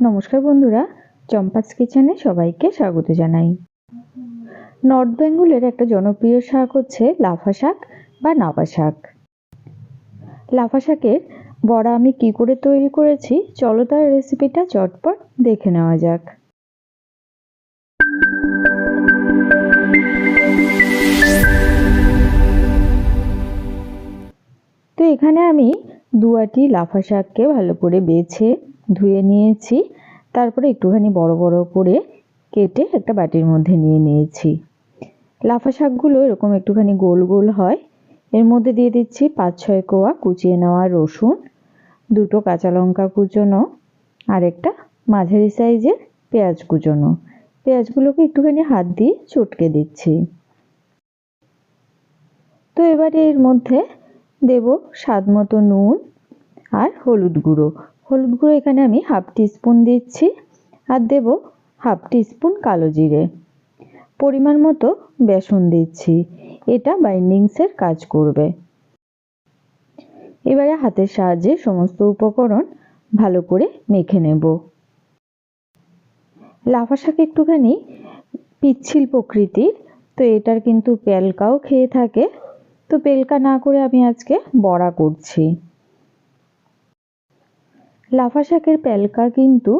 নমস্কার বন্ধুরা, চম্পাস কিচেনে সবাইকে স্বাগত জানাই। নর্থ বেঙ্গলের একটা জনপ্রিয় শাক হচ্ছে লাফা শাক বা নাপা শাক। লাফা শাকের বড়া আমি কি করে তৈরি করেছি, চলো তার রেসিপিটা চটপট দেখে নেওয়া যাক। তো এখানে আমি দুয়াটি লাফা শাককে ভালো করে বেছে ধুয়ে নিয়েছি। তারপরে একটুখানি বড় বড় করে কেটে একটা বাটির মধ্যে নিয়ে নিয়েছি। লাফা শাকগুলো এরকম একটুখানি গোল গোল হয়। এর মধ্যে দিয়ে দিচ্ছি পাঁচ ছয় কোয়া কুচিয়ে নেওয়া রসুন, দুটো কাঁচা লঙ্কা কুচোনো, আর একটা মাঝারি সাইজের পেঁয়াজ কুচোনো। পেঁয়াজগুলোকে একটুখানি হাত দিয়ে চটকে দিচ্ছি। তো এবারে এর মধ্যে দেব স্বাদ মতো নুন আর হলুদ গুঁড়ো। হলুদ গুঁড়ো এখানে আমি হাফ টিস্পুন দিচ্ছি আর দেব হাফ টিস্পুন কালো জিরে। পরিমাণ মতো বেসন দিচ্ছি, এটা বাইন্ডিংসের কাজ করবে। এবারে হাতের সাহায্যে সমস্ত উপকরণ ভালো করে মেখে নেব। লাফা শাক একটুখানি পিচ্ছিল প্রকৃতির, তো এটার কিন্তু পেলকাও খেয়ে থাকে। তো পেলকা না করে আমি আজকে বড়া করছি। লাফা শাকের প্যালকা কিন্তু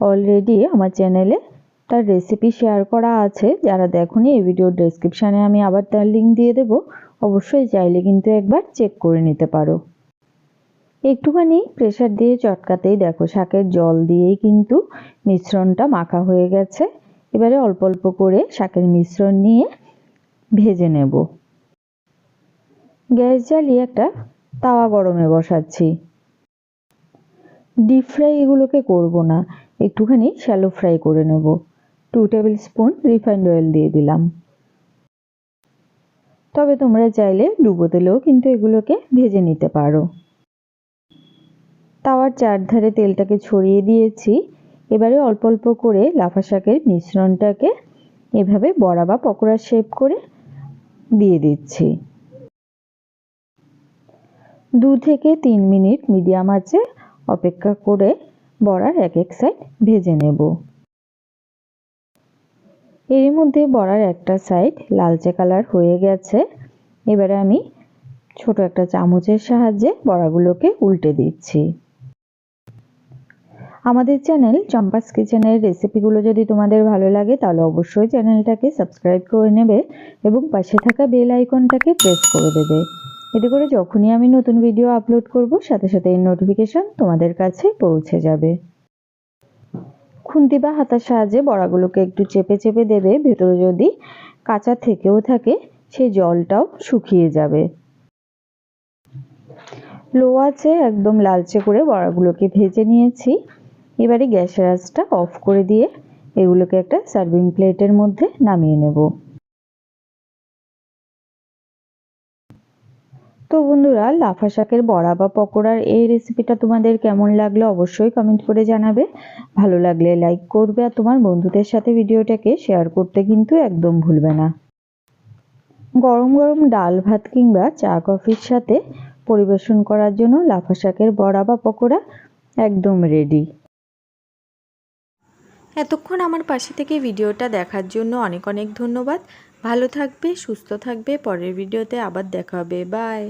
অলরেডি আমার চ্যানেলে তার রেসিপি শেয়ার করা আছে। যারা দেখুনি, এই ভিডিওর ডেসক্রিপশানে আমি আবার তার লিঙ্ক দিয়ে দেব। অবশ্যই চাইলে কিন্তু একবার চেক করে নিতে পারো। একটুখানি প্রেশার দিয়ে চটকাতেই দেখো, শাকের জল দিয়েই কিন্তু মিশ্রণটা মাখা হয়ে গেছে। এবারে অল্প অল্প করে শাকের মিশ্রণ নিয়ে ভেজে নেব। গ্যাস জ্বালিয়ে একটা তাওয়া গরমে বসাচ্ছি। ডিপ ফ্রাই এগুলোকে করব না। একটুখানি শ্যালো ফ্রাই করে নেব। Two tablespoon refined oil দিয়ে দিলাম। তবে তোমরা চাইলে ডুবো তেলেও কিন্তু এগুলোকে ভেজে নিতে পারো। তাওয়ার চারধারে তেলটাকে ছড়িয়ে দিয়েছি। এবারে অল্প অল্প করে লাফা শাকের মিশ্রণটাকে এভাবে বড়া বা পকোড়া শেপ করে দিয়ে দিচ্ছি। দু থেকে তিন মিনিট মিডিয়াম আঁচে অপেক্ষা করে বড়ার এক এক সাইড ভেজে নেব। এর মধ্যে বড়ার একটা সাইড লালচে কালার হয়ে গেছে। এবারে আমি ছোট একটা চামচের সাহায্যে বড়াগুলোকে উল্টে দিচ্ছি। আমাদের চ্যানেল চম্পাস কিচেনের রেসিপিগুলো যদি তোমাদের ভালো লাগে, তাহলে অবশ্যই চ্যানেলটাকে সাবস্ক্রাইব করে নেবে এবং পাশে থাকা বেল আইকনটাকে প্রেস করে দেবে। এতে করে যখনই আমি নতুন ভিডিও আপলোড করব, সাথে সাথে এই নোটিফিকেশান তোমাদের কাছে পৌঁছে যাবে। খুন্তি বা হাতার সাহায্যে বড়াগুলোকে একটু চেপে চেপে দেবে, ভেতরে যদি কাঁচা থেকেও থাকে, সেই জলটাও শুকিয়ে যাবে। লো আছে একদম লালচে করে বড়াগুলোকে ভেজে নিয়েছি। এবারে গ্যাসের আঁচটা অফ করে দিয়ে এগুলোকে একটা সার্ভিং প্লেটের মধ্যে নামিয়ে নেব। তো বন্ধুরা, লাফা শাকের বড়া বা পকোড়ার এই রেসিপিটা তোমাদের কেমন লাগল অবশ্যই কমেন্ট করে জানাবে। ভালো লাগলে লাইক করবে আর তোমার বন্ধুদের সাথে ভিডিওটাকে শেয়ার করতে কিন্তু একদম ভুলবে না। গরম গরম ডাল ভাত কিংবা চা কফির সাথে পরিবেশন করার জন্য লাফা শাকের বড়া বা পকোড়া একদম রেডি এতক্ষণ আমার পাশে থেকে ভিডিওটা দেখার জন্য অনেক অনেক ধন্যবাদ। ভালো থাকবে সুস্থ থাকবে পরের ভিডিওতে আবার দেখা হবে বাই